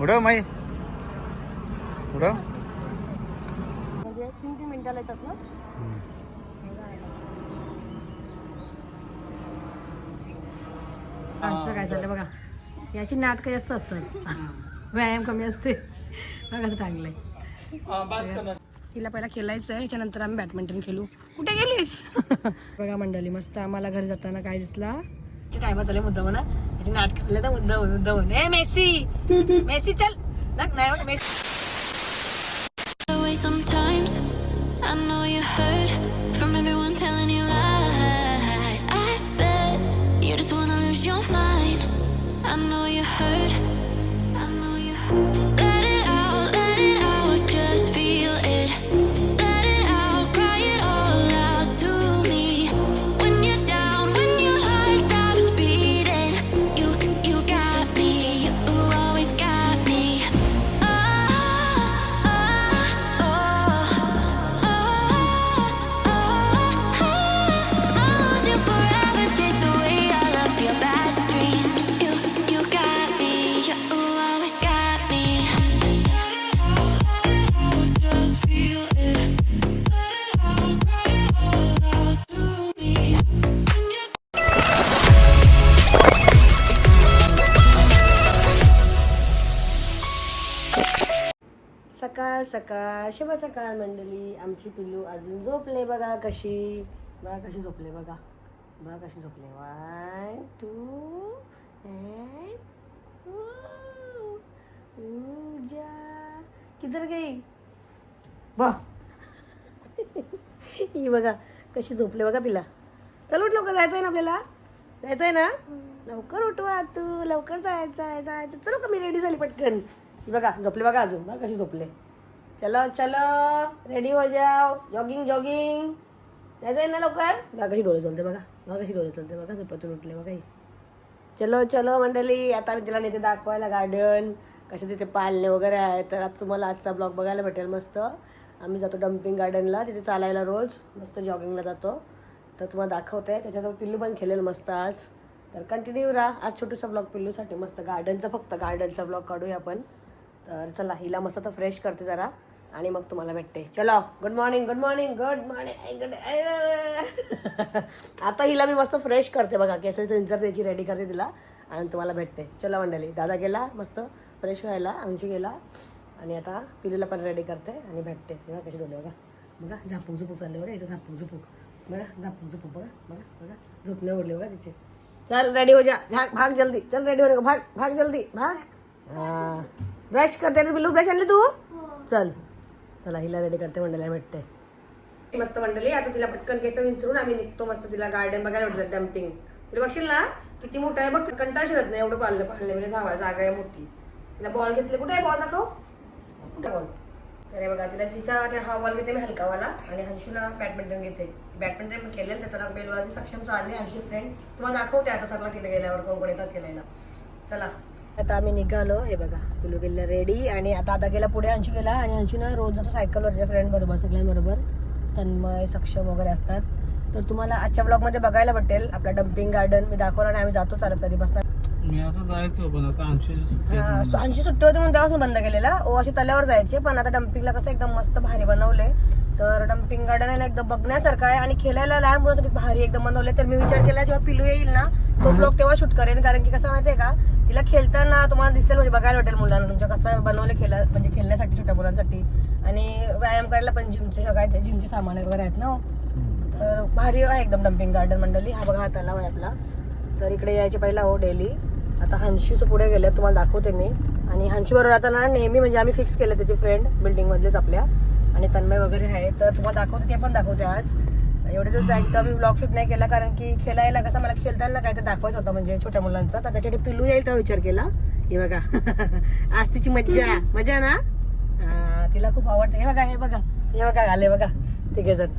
उडव माई. उडव. म्हणजे तीन तीन मिनिटाला येतात ना? आमचं काय चाललंय बघा. याची नाटकं जास्त असतात. व्यायाम कमी असते. बघा कसं टांगलंय तिला पहिला खेळायचं आहे याच्यानंतर आम्ही बॅडमिंटन खेळू. कुठे गेलीस? बघा मंडळी मस्त आम्हाला घरी जाताना काय दिसला? टायमा चालले मुद्दा म्हणा नाटक झालं तर उद्धव उद्धव मेसी। मेसी चल। नाही मेसी। सकाळ मंडळी आमची पिल्लू अजून झोपले बघा कशी. बघा कशी झोपले बघा. बघा कशी झोपले. वन टू किधर गई? बा ही बघा कशी झोपले बघा पिला चल उठ लवकर जायचं आहे ना आपल्याला? जायचं आहे ना? लवकर उठवा तू. लवकर जायचं आहे जायचं चलो का मी रेडी झाली पटकन. बघा झोपले बघा अजून. बघा कशी झोपले. चलो चलो रेडी हो जाओ. जॉगिंग जॉगिंग जायचं आहे ना लवकर? बघा कशी डोळे चलते बघा. बघा कशी डोळे चलते बघा. झोपतून उठले बघा चलो चलो मंडळी आता मी तिला नेते दाखवायला गार्डन कसे तिथे पालणे वगैरे आहे तर आता तुम्हाला आजचा ब्लॉग बघायला भेटेल मस्त. आम्ही जातो डम्पिंग गार्डनला तिथे चालायला रोज मस्त जॉगिंगला जातो. तर तुम्हाला दाखवते. त्याच्यावर पिल्लू पण खेळेल मस्त आज. तर कंटिन्यू राहा. आज छोटूसा ब्लॉग पिल्लूसाठी मस्त गार्डनचा फक्त गार्डनचा ब्लॉग काढूया आपण. तर चला हिला मस्त तर फ्रेश करते जरा. आणि मग तुम्हाला भेटते. चलो good morning good morning good morning good आता हिला मी मस्त फ्रेश करते बघा. केसाचं विंचर त्याची रेडी करते तिला. आणि तुम्हाला भेटते. चला मंडळी दादा गेला मस्त फ्रेश व्हायला अंशी गेला. आणि आता पिलूला पण रेडी करते आणि भेटते. बघा कशी बोलले बघा. बघा झापूक झुपूक चालले बघा इथं झापूक झुपूक बघा झापूक झुपूक बघा बघा बघा. झोपणे उडले बघा तिचे. चल रेडी हो जा. भाग जल्दी. चल रेडी को भाग भाग जल्दी. भाग. हा. ब्रश करते बिल्लू ब्रश आणले तू? चल. चला हिला रेडी करते मंडळीला भेटते. मस्त मंडळी आता तिला पटकन केस विसरून आम्ही निघतो मस्त तिला गार्डन बघायला भेटलं डम्पिंग तुला बघशील ना किती मोठा आहे बघ कंटाळ शिरत नाही एवढं पाळलं पाळलं म्हणजे धावा जागा आहे मोठी. तिला बॉल घेतले कुठे आहे बॉल दाखव. कुठे बॉल तर बघा तिला तिचा हा बॉल घेते मी हलकावाला आणि हंशूला बॅडमिंटन घेते. बॅडमिंटन पण खेळलेलं त्याचा बेलवाजी सक्षम चालले हंशू फ्रेंड तुम्हाला दाखवते आता सगळं तिथे गेल्यावर कोण कोण येतात खेळायला. चला. आता आम्ही निघालो हे बघा पिलू गेला रेडी आणि आता आता गेला पुढे अंशू गेला. आणि अंशू ना रोज जातो सायकलवर त्याच्या फ्रेंड बरोबर सगळ्यांबरोबर. तन्मय सक्षम वगैरे असतात. तर तुम्हाला आजच्या ब्लॉगमध्ये बघायला भेटेल. आपला डम्पिंग गार्डन मी दाखवलं आणि आम्ही जातो चालत कधीपासून. मी असं जायचो पण आता सुट्टी होती म्हणून तेव्हापासून बंद केलेला. ओ अशी तल्यावर जायचे पण आता डम्पिंगला कसं एकदम मस्त भारी बनवले तर डम्पिंग गार्डन आहे ना एकदम बघण्यासारखं आहे. आणि खेळायला लहान मुलांसाठी भारी एकदम बनवले तर मी विचार केला जेव्हा पिलू येईल ना तो ब्लॉग तेव्हा शूट करेन. कारण की कसं माहितीये का तिला खेळताना तुम्हाला दिसेल म्हणजे बघायला भेटेल मुलांना. तुमच्या कसं बनवले खेळा म्हणजे खेळण्यासाठी छोट्या मुलांसाठी. आणि व्यायाम करायला पण जिमचे सगळ्या जिमचे सामान वगैरे आहेत ना हो. तर भारी आहे एकदम डम्पिंग गार्डन मंडळी. हा बघा हा तलाव आहे आपला. तर इकडे यायचे पहिला हो डेली. आता हंशीचं पुढे गेले तुम्हाला दाखवते मी. आणि हंशी बरोबर आता ना नेहमी म्हणजे आम्ही फिक्स केलं त्याचे फ्रेंड बिल्डिंग मधलेच आपल्या. आणि तन्मय वगैरे आहे. तर तुम्हाला दाखवते ते पण दाखवते आज. एवढे दिवस जायचं तर मी ब्लॉग शूट नाही केला कारण की खेळायला कसं मला खेळताना काय ते दाखवायचं होतं म्हणजे छोट्या मुलांचा. तर त्याच्यासाठी पिलू येईल तर विचार केला. हे बघा. आज तिची मज्जा. मजा ना? हा, तिला खूप आवडते. हे बघा हे बघा. हे बघा आले बघा. तिघे जण.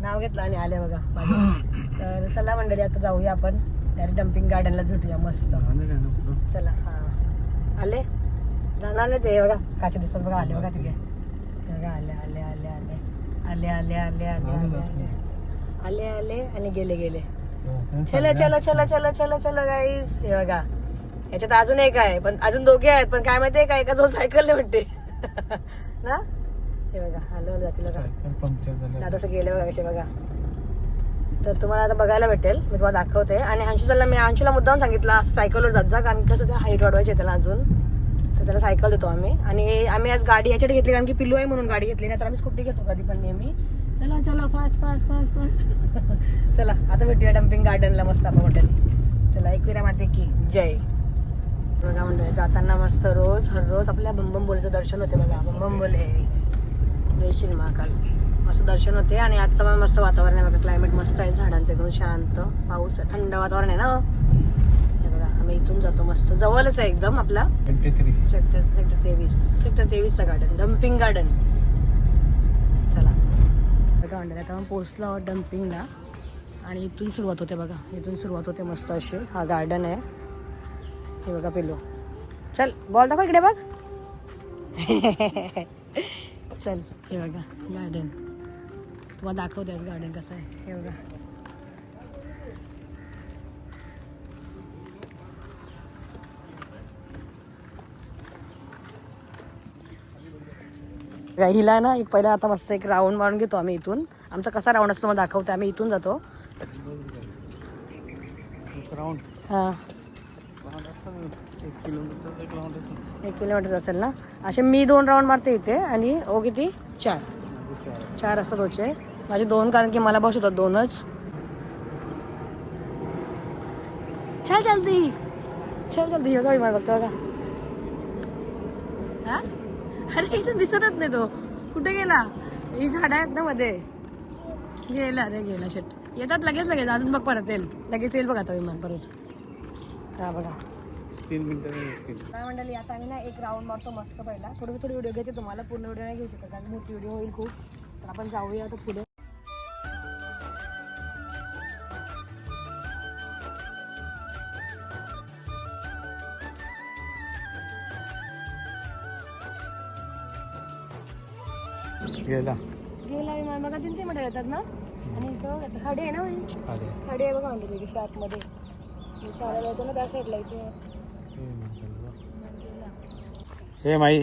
नाव घेतलं आणि आले बघा. तर चला मंडळी आता जाऊया आपण. डायरेक्ट डम्पिंग गार्डनलाच भेटूया मस्त. चला हा. आले? जाणार नाही ते बघा. काचे दिसतात बघा आले बघा हे बघा आले आले आले आले. आले आले आले आले आले आले आले. आले. आणि गेले गेले. चलो चलो चलो चलो चलो चलो गाईज हे बघा. याच्यात अजून एक आहे पण अजून दोघे आहेत पण काय माहितीये का? एका जो सायकल नाही म्हणते. ना? हे बघा हॅलो जातील बघा. आता असं गेले बघा कसे बघा. तर तुम्हाला आता बघायला भेटेल मी तुम्हाला दाखवते. आणि अंशुला मी अंशुला मुद्दाम सांगितलं सायकलवर जात जा कारण कसं ते हाईट वाढवायची त्याला अजून. तर त्याला सायकल देतो आम्ही. आणि आम्ही आज गाडी याच्यात घेतली कारण की पिलू आहे म्हणून गाडी घेतली नाही तर आम्ही स्कूटी घेतो कधी पण नेहमी. चला चला फास्ट फास्ट फास्ट फास्ट चला आता भेटूया डम्पिंग गार्डनला मस्त आपण हॉटेल चला एक विरा माते की जय. बघा म्हणजे जाताना मस्त रोज हर रोज आपल्या बंबम बोलेचं दर्शन होते बघा. बंबम बोले. जय महाकाल. मस्त दर्शन होते आणि आजचं पण मस्त वातावरण आहे बघा. क्लायमेट मस्त आहे झाडांचं एकदम शांत. पाऊस आहे, थंड वातावरण आहे ना? आम्ही इथून जातो मस्त. जवळच आहे एकदम आपला. सेक्टर सेक्टर तेवीस. सेक्टर तेवीसचं गार्डन डम्पिंग गार्डन चला. बघा आता आपण पोचलो डम्पिंगला आणि इथून सुरुवात होते बघा. इथून सुरुवात होते मस्त अशी. हा गार्डन आहे. हे बघा पिलो चल बॉल दाखव इकडे बघ. चल हे बघा गार्डन तुम्हाला दाखवते गार्डन कसं आहे. हे बघा. हिला ना एक पहिला आता मस्त एक राऊंड मारून घेतो आम्ही इथून. आमचा कसा राऊंड असतो मला दाखवते आम्ही इथून जातो. हां. एक किलोमीटर असेल ना? असे मी दोन राऊंड मारते इथे आणि ओ किती? चार. चार असतात होचे माझे दोन कारण की मला बस होतात दोनच. चल जल्दी चल जल्दी योगा विमान बघतो बघा. हा? अरे इथं दिसतच नाही तो. कुठे गेला? ही झाडं आहेत ना मध्ये. गेला अरे गेला. शेट येतात लगेच लगेच. अजून बघ परत येईल. लगेच येईल बघा आता विमान परत. हा बघा. तीन मिनिटं काय मंडळी आता आम्ही ना एक राऊंड मारतो मस्त पहिला. थोडी थोडी व्हिडिओ घेते तुम्हाला पूर्ण व्हिडिओ नाही घेऊ शकत कारण मोठी व्हिडिओ होईल खूप. तर आपण जाऊया आता पुढे. गेला. गेला विमान. बघा तीन मध्ये येतात ना? आणि इथं खडे आहे ना होईल अरे खडे आहे बघा म्हणजे तिथे मी चालायला येतो ना त्या साईडला इथे. हे माई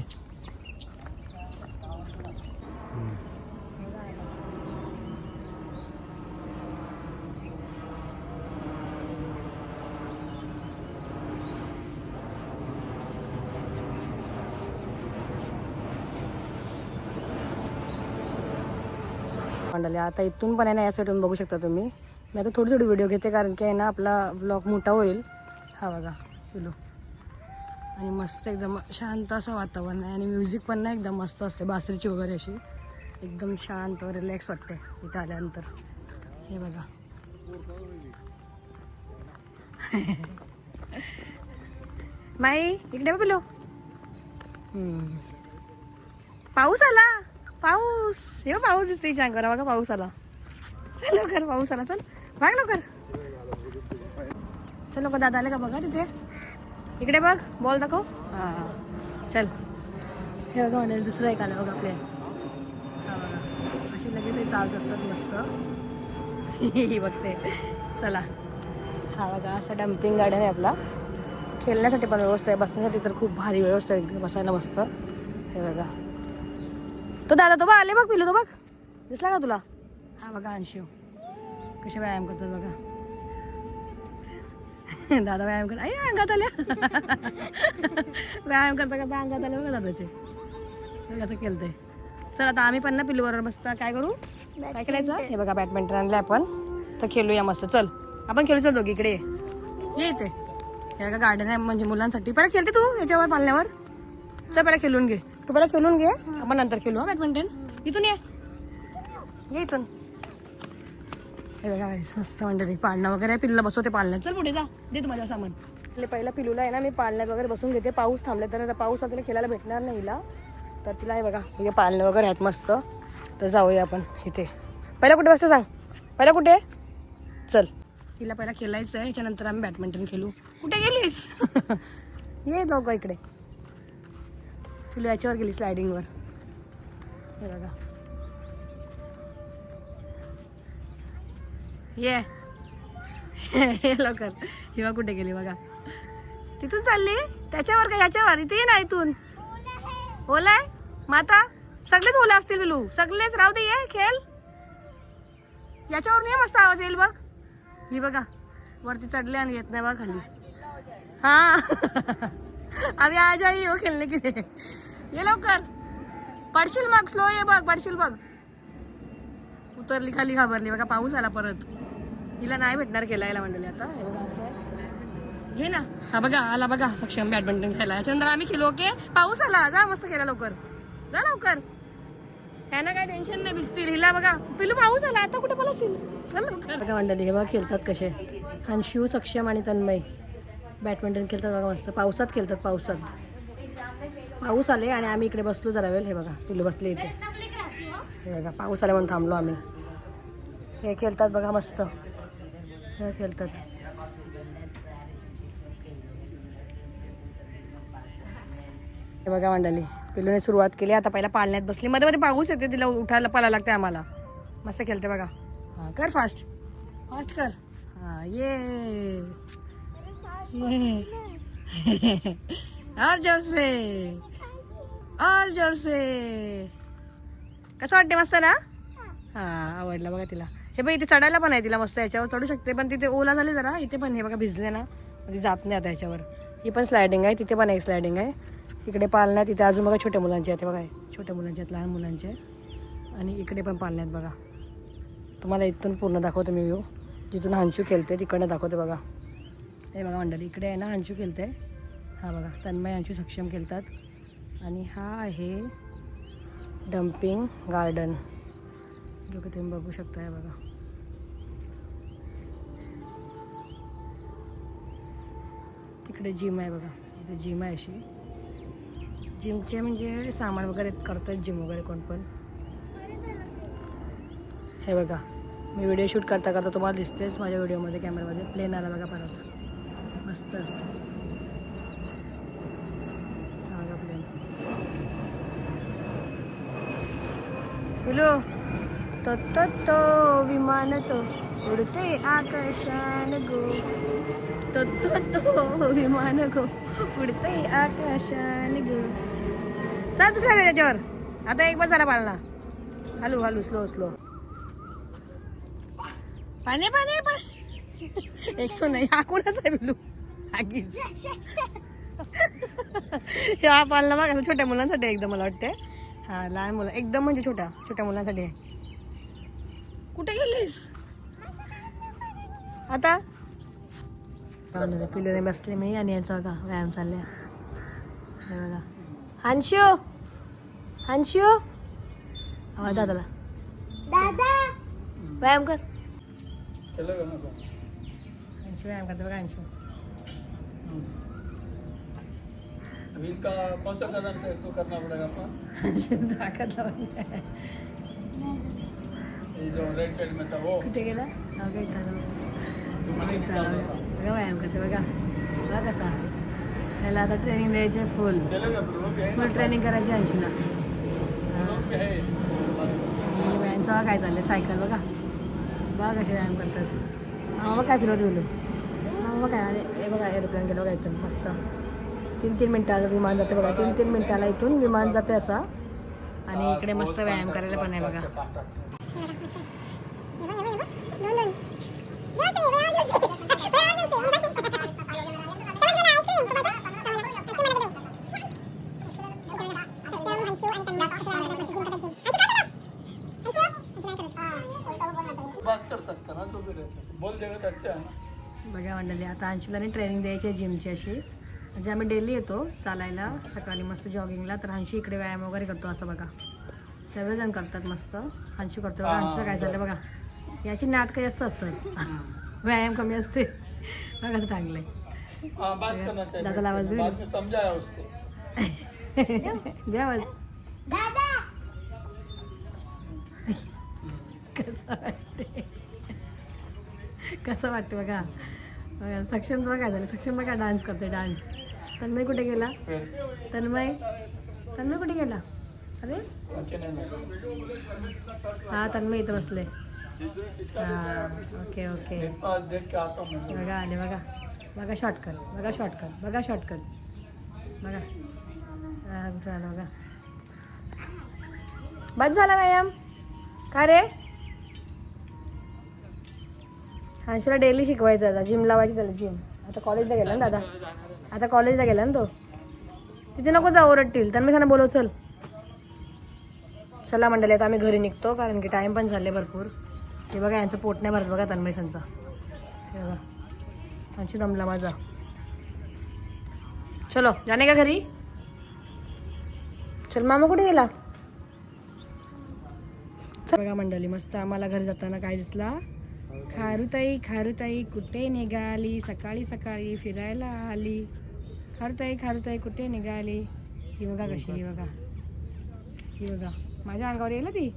मंडळी आता इथून पण आहे ना या साईडून बघू शकता तुम्ही. मी आता थोडी थोडी व्हिडिओ घेते कारण की आहे ना आपला ब्लॉग मोठा होईल. हा बघा पिलू. आणि मस्त एकदम शांत असं वातावरण आहे. आणि म्युझिक पण ना एकदम मस्त असते बासरीची वगैरे अशी. एकदम शांत रिलॅक्स वाटते इथं आल्यानंतर. हे बघा. माई इकडे पिलू. हम्म. पाऊस आला. पाऊस. हे पाऊस दिसते छान करा बघा पाऊस आला. चल लवकर पाऊस आला. चल भाग लवकर. चल लवकर दादा आले का बघा तिथे? इकडे बघ बॉल दाखव. हा. चल. हे बघा म्हणेल दुसरं एक आलं बघा आपल्या हा बघा. असे लगेच हे चालत असतात मस्त. ही बघते. चला. हा बघा असं डम्पिंग गार्डन आहे आपला. खेळण्यासाठी पण व्यवस्था आहे. बसण्यासाठी तर खूप भारी व्यवस्था आहे. एकदम बसायला मस्त. हे बघा. तो दादा तो बघ आले बघ पिलो तो बघ. दिसला का तुला? हा बघा अंशू. कसे व्यायाम करतात बघा. दादा व्यायाम कर आई अंगात आल्या. व्यायाम करता करता अंगात आले बघा दादाचे. कसं केलं ते चल आता आम्ही पण ना पिल्लू बरोबर मस्त काय करू? काय खेळायचं हे बघा बॅडमिंटन आणलं आपण. तर खेळूया मस्त. चल आपण खेळू चल दोघी इकडे ये. ये इथे. हे बघा गार्डन आहे. म्हणजे मुलांसाठी. पहिला खेळते तू याच्यावर पालण्यावर? चल पहिला खेळून घे. तू पहिला खेळून घे. आपण नंतर खेळू हा. बॅडमिंटन. इथून ये. ये इथून. हे बघा मस्त मंडळी पाळणं वगैरे आहे. पिल्लूला बसवते पाळण्यात. चल पुढे जा. दे तू माझ्या सामान. पहिला पिलूला आहे ना मी पाळण्यात वगैरे बसून घेते. पाऊस थांबले तर पाऊस आता खेळायला भेटणार नाही हिला. तर तिला आहे बघा इथे पाळणं वगैरे आहेत मस्त. तर जाऊया आपण इथे. पहिला कुठे बसते सांग? पहिला कुठे? आहे? चल. हिला पहिला खेळायचं आहे ह्याच्यानंतर आम्ही बॅडमिंटन खेळू. कुठे गेलीस? ये लोक इकडे. तुला याच्यावर गेली स्लायडिंगवर. हे बघा. ये. हे लवकर. हिवा कुठे गेली बघा. तिथून चालली? त्याच्यावर का याच्यावर? इथे ये ना इथून. ओलाय माता सगळेच ओला असतील बिलू सगळेच. राहू दे ये खेळ. याच्यावर ये मस्त आवाज येईल बघ. ही बघा. वरती चढले आणि येत नाही बघा खाली. हा. आम्ही आज आई हो खेळले की नाही? ये लवकर. पडशील मग स्लो ये बघ पडशील बघ. उतरली खाली घाबरली बघा पाऊस आला परत. हिला नाही भेटणार खेळायला मंडळी आता हे बघा असं आहे. घे ना. हा बघा आला बघा सक्षम बॅडमिंटन खेळायला. याच्यानंतर आम्ही खेळू ओके पाऊस आला जा मस्त खेळा लवकर. जा लवकर. त्यांना काय टेन्शन नाही भिजतील. हिला बघा पिलू पाऊस आला आता कुठे बोलाशील चल बघा मंडळी हे बघा खेळतात कसे. आणि शिव सक्षम आणि तन्मय. बॅडमिंटन खेळतात बघा मस्त. पावसात खेळतात पावसात. पाऊस आले आणि आम्ही इकडे बसलो जरा वेळ. हे बघा पिल्लू बसले इथे. हे बघा पाऊस आले म्हणून थांबलो आम्ही. हे खेळतात बघा मस्त. हे खेळतात. हे बघा मंडळी पिलूने सुरुवात केली. आता पहिला पाळण्यात बसली. मध्ये मध्ये पाऊस येते तिला उठायला पाला लागते आम्हाला. मस्त खेळते बघा. हां कर फास्ट फास्ट कर. हां ये. ये. और जब से. और जोर कसं वाटते मस्त ना? हां आवडलं बघा तिला. हे बघ इथे चढायला पण आहे तिला मस्त याच्यावर. चढू शकते पण तिथे ओला झाले जरा. इथे पण हे बघा भिजले ना. ती जात नाही आता याच्यावर. ही पण स्लायडिंग आहे. तिथे पण एक स्लायडिंग आहे. इकडे पाळण्यात तिथे अजून बघा छोट्या मुलांचे आहेत. बघा छोट्या मुलांचे आहेत लहान मुलांचे आणि इकडे पण पालण्यात बघा. तुम्हाला इथून पूर्ण दाखवतो मी व्ह्यू जिथून हंशू खेळते तिकडनं दाखवते बघा. हे बघा मंडळी इकडे आहे ना हंशू खेळते हा बघा तन्मय हंशू सक्षम खेळतात. आणि हा आहे डम्पिंग गार्डन जो की तुम्ही बघू शकता हे बघा. तिकडे जिम आहे बघा. इथे जिम आहे अशी. जिमचे म्हणजे सामान वगैरे करतात जिम वगैरे कोण पण. हे बघा. मी व्हिडिओ शूट करता करता तुम्हाला दिसतेच माझ्या व्हिडिओमध्ये कॅमेरामध्ये प्लेन आला बघा परत. मस्त हा बघा प्लेन हॅलो तो तो तो विमान तो उडते आकाशान गो. तो तो तो विमान गो उडते आकाशान गो. चल दुसरा दे त्याच्यावर आता एक बस झाला पाळला हलू हलू स्लो स्लो पाणी पाणी पाणी. एक सो नाही हाकूनच आहे बिलू आगीच हा पाळणा बघा असं छोट्या मुलांसाठी एकदम मला वाटते हा लहान मुलं. एकदम म्हणजे छोट्या छोट्या मुलांसाठी आहे. कुठे गेलीस? आता? पिल्लूने बसले मी आणि यांचा बघा व्यायाम चालले हे बघा. हंशू! हंशू! आवाज दादाला. दादा! व्यायाम कर? हंशू व्यायाम करते बघा हंशू अभी इनका कौन सा कदम से इसको करना पड़ेगा अपन हंशू ताकद लावून आहे. ये जो राइट साइड में था वो। कुठे गेला? बघा व्यायाम करते बघा. बघा कसा त्याला आता ट्रेनिंग द्यायचे फुल फुल ट्रेनिंग करायची अंशूला. है व्यायामचं बघा काय चाललंय. सायकल बघा. बघा कसे व्यायाम करतात. बघा काय फिरवत गेलो. हा बघा काय. आणि हे बघा एरोप्लेन गेलं बघा इथून मस्त. तीन तीन मिनटाला विमान जाते बघा. तीन तीन मिनटाला इथून विमान जाते असा. आणि इकडे मस्त व्यायाम करायला पण आहे बघा. बात कर सकता ना तो भी रहता बोल देगा तो अच्छा ना. बघा मंडळी आता अंशुलाने ट्रेनिंग द्यायची आहे जिमची अशी. म्हणजे आम्ही डेली येतो चालायला सकाळी मस्त जॉगिंगला तर हंशू इकडे व्यायाम वगैरे करतो असं बघा. सर्वजण करतात मस्त. हंशू करतो बघा हंशूचं काय चाललं बघा. याची नाटकं जास्त असतात व्यायाम कमी असते. बघा असं टांगलंय. हाँ बात करना चाहिए दादा आवाज दे बाद में समझाया उसको द्या आवाज. कसं वाटते? कसं वाटते बघा? सक्षम बघा काय झालं सक्षम बघा डान्स करते डान्स तन्मय कुठे गेला? तन्मय? तन्मय कुठे गेला? अरे? हा तन्मय इथं बसले. हा ओके ओके. बघा आले बघा. बघा शॉर्टकट बघा शॉर्टकट बघा शॉर्टकट बघा. हा, कुठं आलं बघा. बस झाला व्यायाम? का रे? अंशूला डेली शिकवायचं आता जिम लावायची त्याला जिम आता कॉलेजला गेला ना दादा? आता कॉलेजला गेला ना तो? तिथे नको जाऊ ओरडतील. तर मी त्यांना बोलव चल. चला मंडळी आता आम्ही घरी निघतो कारण की टाइम पण झाले भरपूर. हे बघा यांचं पोट नाही भरत बघा तन्मय संचा हे बघा. आमची दमला माझा. चलो जाणे का घरी? चल मामा कुठे गेला? चल. बघा मंडळी मस्त आम्हाला घरी जाताना काय दिसला? खारुताई खारुताई कुठे निघाली? सकाळी सकाळी फिरायला आली. खारुताई खारुताई कुठे निघाली? ही बघा कशी ही बघा. ही बघा. माझ्या अंगावर येईल ती?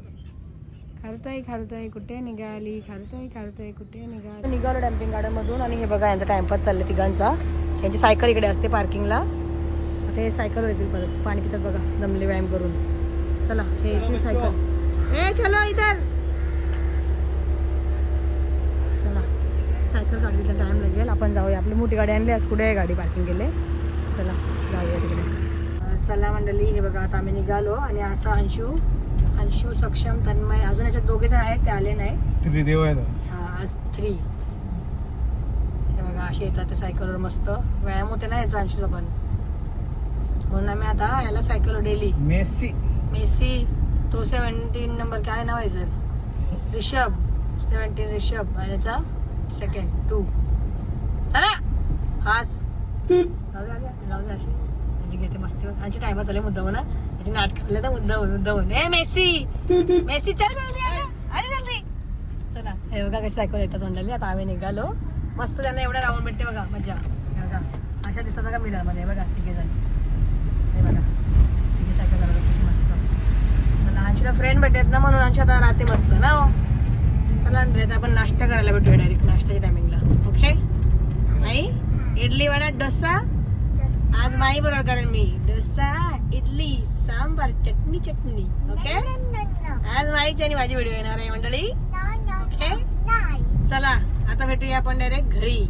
खारुताई खारुताई कुठे निघाली? खारुताई खारुताई कुठे निघाली? निघालो डॅम्पिंग गार्डन मधून आणि हे बघा यांचा टाइमपास चालले तिघांचा. यांची सायकल इकडे असते पार्किंगला. आता हे सायकलवर येतील परत. पाणी पितात बघा दमले व्यायाम करून. चला हे येतील सायकल. ए चलो इधर चला सायकल गाडीला टाइम लागेल. आपण जाऊया. आपली मोठी गाडी आणली आज कुठे आहे गाडी पार्किंग केले? चला जाऊया तिकडे. चला मंडळी हे बघा आता आम्ही निघालो आणि असं अंशू अंशू सक्षम तन्मय अजून याच्यात दोघे जण आहेत ते आले नाही त्रिदेव आहे हा आज थ्री हे बघा असे येतात ते सायकलवर मस्त. व्यायाम होते ना याचा अंशूचा पण. म्हणून आम्ही आता याला सायकल डेली मेसी मेसी तो सेवन्टीन नंबर काय नाव आहे सर रिषभ सेवन्टीन रिषभ आणि याचा सेकंड टू चला. हास. याची घेते मस्ती यांची टायमा चालले मुद्दा ना याची नाटक झाले तर मुद्दा मुद्दा ए मेसी मेसी चल जल्दी. आजा जल्दी चला हे बघा कशी सायकल येतात तोंडाली. आता आम्ही निघालो. मस्त त्यांना एवढा राऊंड भेटते बघा. मजा हे बघा. अशा दिसतात बघा मिररमध्ये बघा तिघे जण. हे बघा. तिघे सायकल कशी मस्त. चला आमच्या फ्रेंड भेटत ना म्हणून आमच्या आता राहते मस्त ना हो? चला अंड्रे आता आपण नाश्ता करायला भेटूया डायरेक्ट नाश्त्याच्या टायमिंगला ओके आई इडली वडा डोसा? आज माई बरोबर करेन मी. डोसा इडली सांबार चटणी चटणी. ओके आज माईची आणि माझी व्हिडिओ येणार आहे मंडळी. ओके चला आता भेटूया आपण डायरेक्ट घरी.